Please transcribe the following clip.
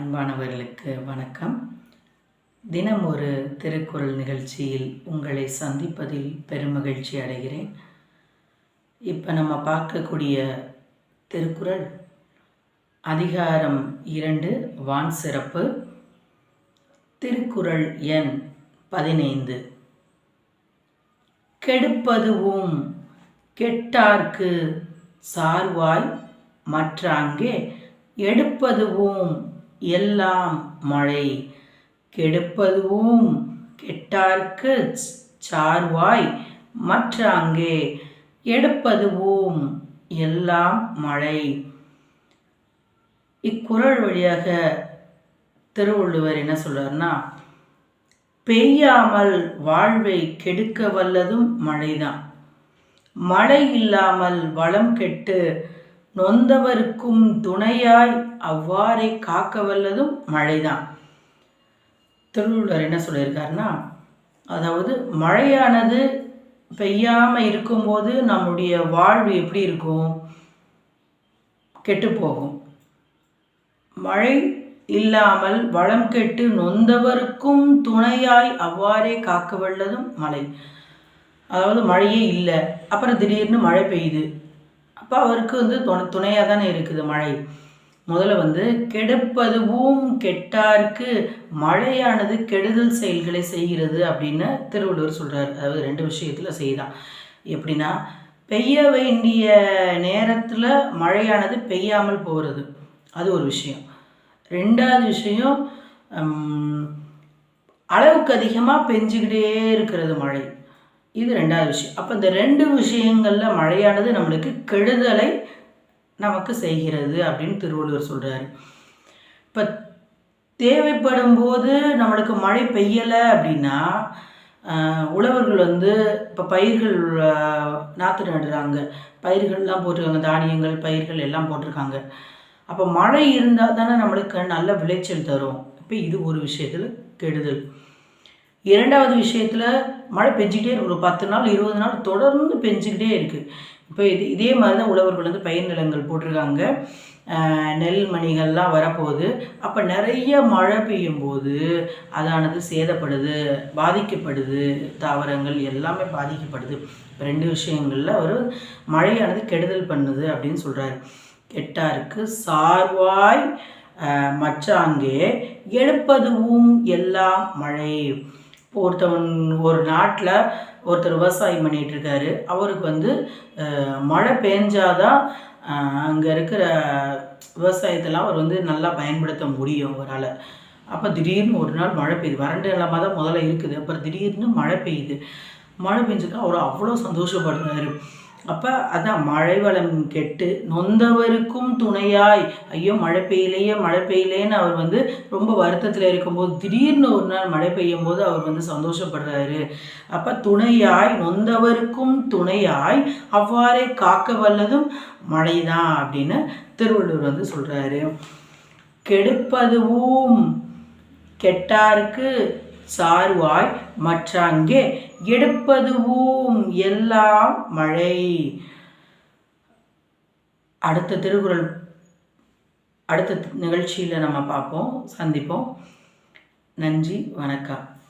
அன்பானவர்களுக்கு வணக்கம். தினம் ஒரு திருக்குறள் நிகழ்ச்சியில் உங்களை சந்திப்பதில் பெருமகிழ்ச்சி அடைகிறேன். இப்போ நம்ம பார்க்கக்கூடிய திருக்குறள் அதிகாரம் இரண்டு வான் சிறப்பு. திருக்குறள் எண் பதினைந்து. கெடுப்பதுவும் கெட்டார்க்கு சார்வாய் மற்றாங்கே எடுப்பதுவும் எல்லாம் மழை. கெடுப்பதுவும் கெட்டார்க்கு சார்வாய். மற்றாங்கே எடுப்பதுவும் எல்லாம் மழை. இக்குறள் வழியாக திருவள்ளுவர் என்ன சொல்றாருன்னா பெய்யாமல் வாழ்வை கெடுக்க வல்லதும் மழைதான். மழை இல்லாமல் வளம் கெட்டு நொந்தவருக்கும் துணையாய் அவ்வாறே காக்க வல்லதும் மழைதான். திருவள்ளுவர் என்ன சொல்லியிருக்காருன்னா அதாவது மழையானது பெய்யாமல் இருக்கும்போது நம்முடைய வாழ்வு எப்படி இருக்கும்? கெட்டு போகும் மழை இல்லாமல் வளம் கெட்டு நொந்தவருக்கும் துணையாய் அவ்வாறே காக்க வல்லதும் மழை. அதாவது மழையே இல்லை. அப்புறம் திடீர்னு மழை பெய்யுது. அப்போ அவருக்கு வந்து துணை துணையாக தானே இருக்குது மழை. முதல்ல வந்து கெடுப்பதுவும் கெட்டார்க்கு மழையானது கெடுதல் செயல்களை செய்கிறது அப்படின்னு திருவள்ளுவர் சொல்கிறார் அதாவது ரெண்டு விஷயத்தில் செய்தான். எப்படின்னா பெய்ய வேண்டிய நேரத்தில் மழையானது பெய்யாமல் போகிறது அது ஒரு விஷயம். ரெண்டாவது விஷயம் அளவுக்கு அதிகமாக பெஞ்சுக்கிட்டே இருக்கிறது மழை இது ரெண்டாவது விஷயம். அப்போ இந்த ரெண்டு விஷயங்களில் மழையானது நம்மளுக்கு கெடுதலை நமக்கு செய்கிறது அப்படின்னு திருவள்ளுவர் சொல்கிறாரு இப்போ தேவைப்படும் போது நம்மளுக்கு மழை பெய்யலை அப்படின்னா உழவர்கள் வந்து இப்போ பயிர்கள் நாற்று நடுறாங்க. பயிர்கள்லாம் போட்டிருக்காங்க தானியங்கள் பயிர்கள் எல்லாம் போட்டிருக்காங்க. அப்போ மழை இருந்தால் தானே நம்மளுக்கு நல்ல விளைச்சல் தரும். இப்போ இது ஒரு விஷயத்தில் கெடுதல். இரண்டாவது விஷயத்தில் மழை பெஞ்சிக்கிட்டே இருக்கு. ஒரு பத்து நாள் இருபது நாள் தொடர்ந்து பெஞ்சிக்கிட்டே இருக்குது இப்போ இது இதே மாதிரி தான் உழவர்கள் வந்து பயிர் நிலங்கள் போட்டிருக்காங்க. நெல் மணிகள்லாம் வரப்போகுது. அப்போ நிறைய மழை பெய்யும் போது அதானது சேதப்படுது பாதிக்கப்படுது தாவரங்கள் எல்லாமே பாதிக்கப்படுது. இப்போ ரெண்டு விஷயங்களில் ஒரு மழையானது கெடுதல் பண்ணுது அப்படின்னு சொல்கிறாரு கெட்டாருக்கு சார்வாய் மச்சாங்கே எழுப்பதுவும் எடுப்பதுவும் எல்லாம் மழை. இப்போ ஒருத்தவன் ஒரு நாட்டில் ஒருத்தர் விவசாயம் பண்ணிட்டு இருக்காரு. அவருக்கு வந்து மழை பெஞ்சாதான் அங்கே இருக்கிற விவசாயத்தெல்லாம் அவர் வந்து நல்லா பயன்படுத்த முடியும் அவரால். அப்போ திடீர்னு ஒரு நாள் மழை பெய்யுது. வறண்ட நிலமாக தான் முதல்ல இருக்குது. அப்புறம் திடீர்னு மழை பெய்யுது. மழை பெஞ்சதுக்கு அவர் அவ்வளோ சந்தோஷப்படுறாரு. அப்போ அதான் மழை வளம் கெட்டு நொந்தவருக்கும் துணையாய் ஐயோ மழை பெய்யலையே மழை பெய்யலேன்னு அவர் வந்து ரொம்ப வருத்தத்தில் இருக்கும்போது திடீர்னு ஒரு நாள் மழை பெய்யும் போது அவர் வந்து சந்தோஷப்படுறாரு. அப்போ துணையாய் நொந்தவருக்கும் துணையாய் அவ்வாறே காக்க வல்லதும் மழைதான் அப்படின்னு திருவள்ளுவர் வந்து சொல்கிறாரு கெடுப்பதுவும் கெட்டாருக்கு சார்வாய் மற்றாங்கே எடுப்பதுவும் எல்லாம் மழை. அடுத்த திருக்குறள் அடுத்த நிகழ்ச்சியில் நம்ம பார்ப்போம் சந்திப்போம். நன்றி வணக்கம்.